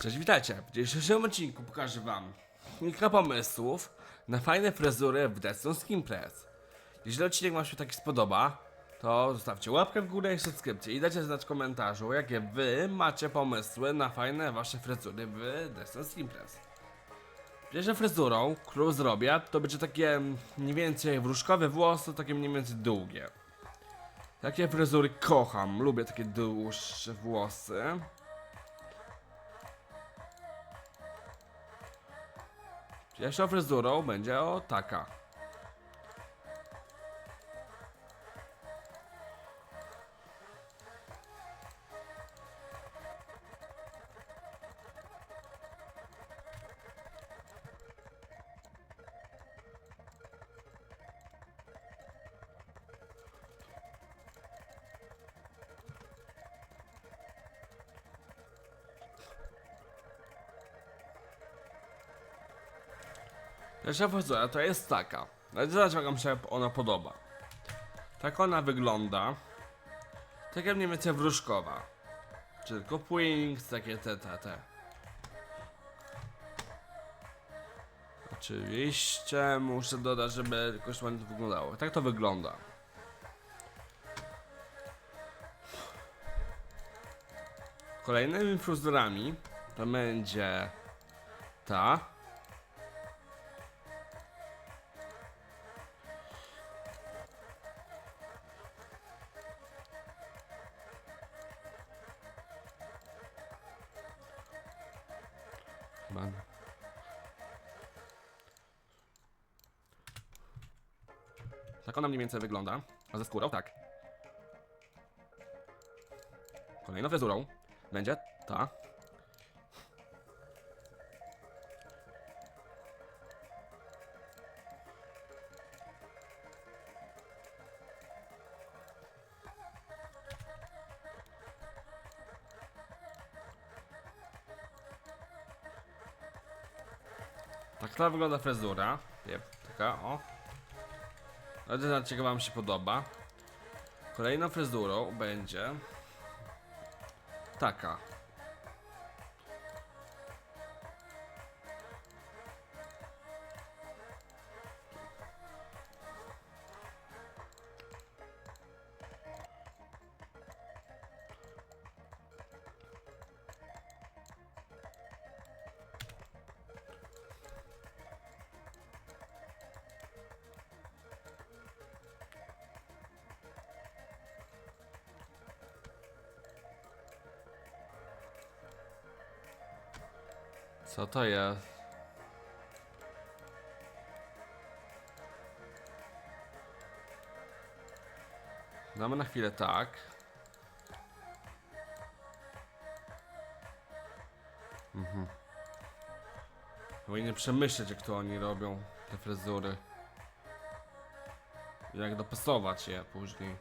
Cześć, witajcie. W dzisiejszym odcinku pokażę wam kilka pomysłów na fajne fryzury w Destiny Skin Press. Jeśli odcinek wam się taki spodoba, to zostawcie łapkę w górę i subskrypcję i dajcie znać w komentarzu, jakie wy macie pomysły na fajne wasze fryzury w Destiny Skin Press. Pierwszą fryzurą, którą zrobię, to będzie takie mniej więcej wróżkowe włosy, takie mniej więcej długie. Takie fryzury kocham, lubię takie dłuższe włosy. Pierwszą fryzurą będzie o taka. Pierwsza fryzura to jest taka. Jak wam się ona podoba. Tak ona wygląda. Tak jak mniej więcej wróżkowa. Czy tylko Wings, takie te, te, te. Oczywiście muszę dodać, żeby jakoś ładnie to wyglądało. Tak to wygląda. Kolejnymi fryzurami to będzie ta. Man. Tak ona mniej więcej wygląda. A ze skórą tak. Kolejną fryzurą będzie ta. Tak wygląda fryzura. Jep, taka o. Zobaczcie, jak wam się podoba. Kolejną fryzurą będzie taka. Co to jest? Damy na chwilę tak. Mhm. Powinien przemyśleć, jak to oni robią, te fryzury. Jak dopasować je później.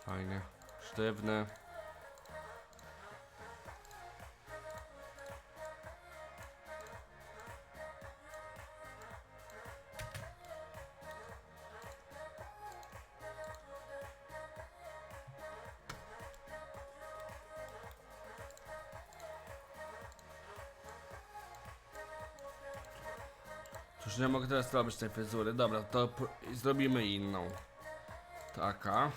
Fajnie. Sztywne. Cóż, nie mogę teraz robić tej fryzury. Dobra, to zrobimy inną. Taka.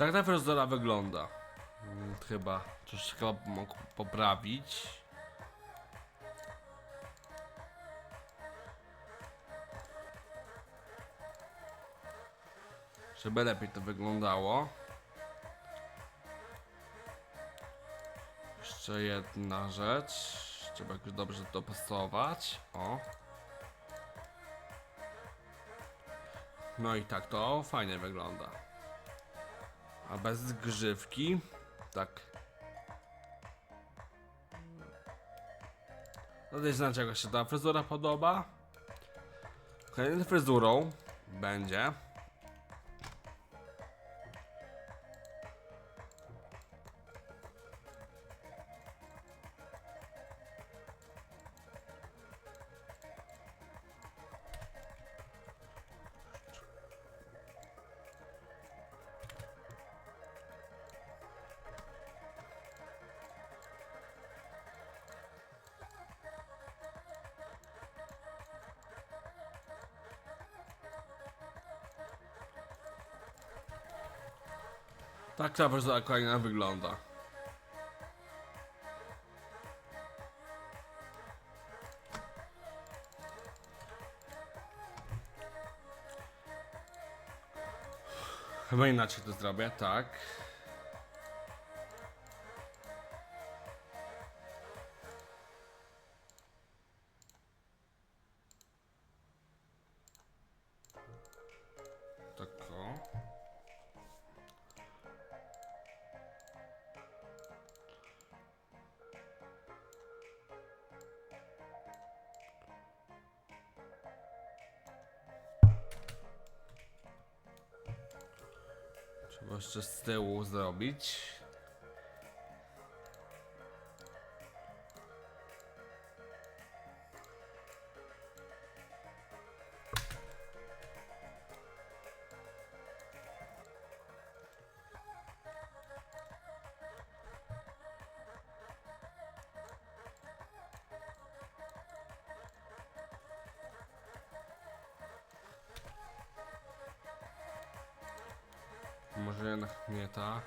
Tak ta fryzura wygląda. Mm, Chyba. Coś chyba mógł poprawić. Żeby lepiej to wyglądało. Jeszcze jedna rzecz. Trzeba jakoś dobrze dopasować. O. No i tak to fajnie wygląda. A bez grzywki, tak. No dajcie znać, jak się ta fryzura podoba. Kolejną fryzurą będzie. Tak ta fryzura kolejna wygląda. Chyba inaczej to zrobię. Tak jeszcze z tyłu zrobić. Nie ta.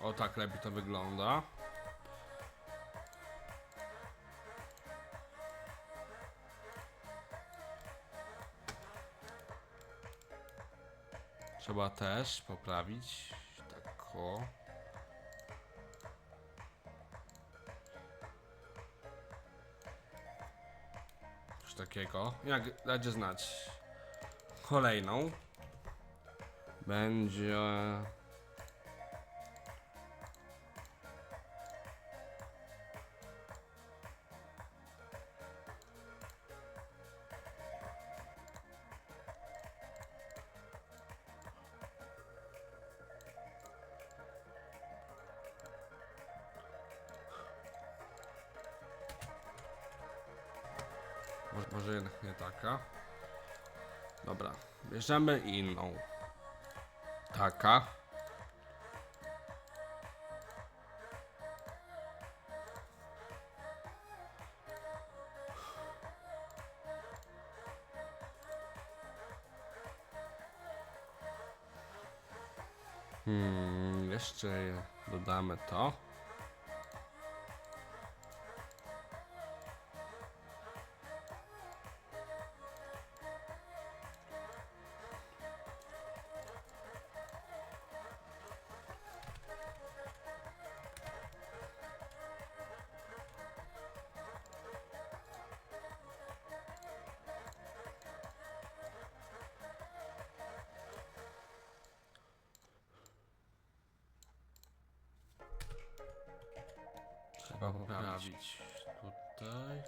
O tak lepiej to wygląda. Trzeba też poprawić. Tak o. Takiego. Jak dajcie znać. Kolejną będzie. Może, jednak nie taka. Dobra, bierzemy inną. Taka. Hmm, jeszcze dodamy to. Poprawić tutaj.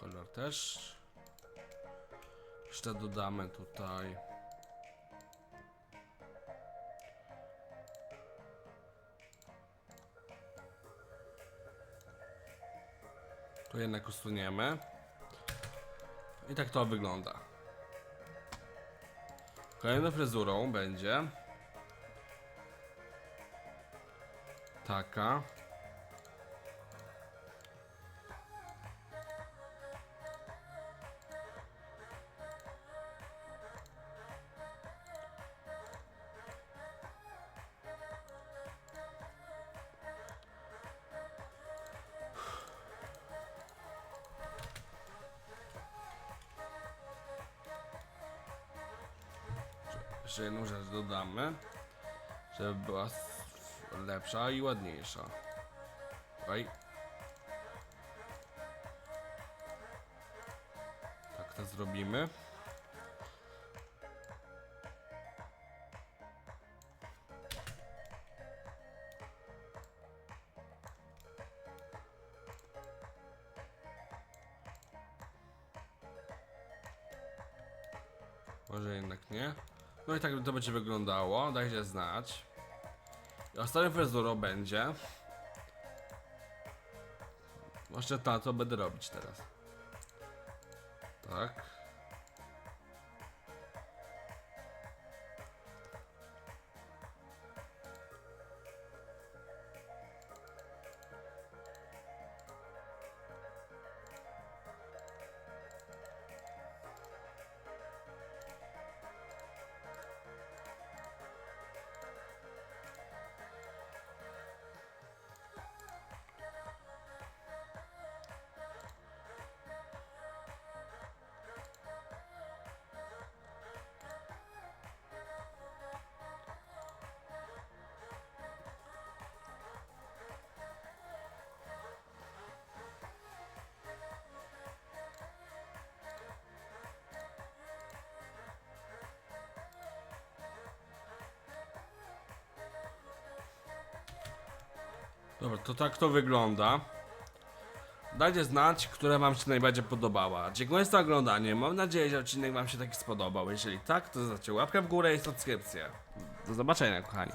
Kolor też. Jeszcze dodamy tutaj. Tu jednak usuniemy. I tak to wygląda. Kolejną fryzurą będzie taka. Jeszcze jedną rzecz dodamy, żeby była lepsza i ładniejsza. Oj. Tak to zrobimy. No i tak to będzie wyglądało, dajcie znać. I ostatnią fryzurą będzie... Właśnie na to będę robić teraz. Tak. Dobra, to tak to wygląda. Dajcie znać, która wam się najbardziej podobała. Dziękuję za oglądanie. Mam nadzieję, że odcinek wam się taki spodobał. Jeżeli tak, to zostawcie łapkę w górę i subskrypcję. Do zobaczenia, kochani.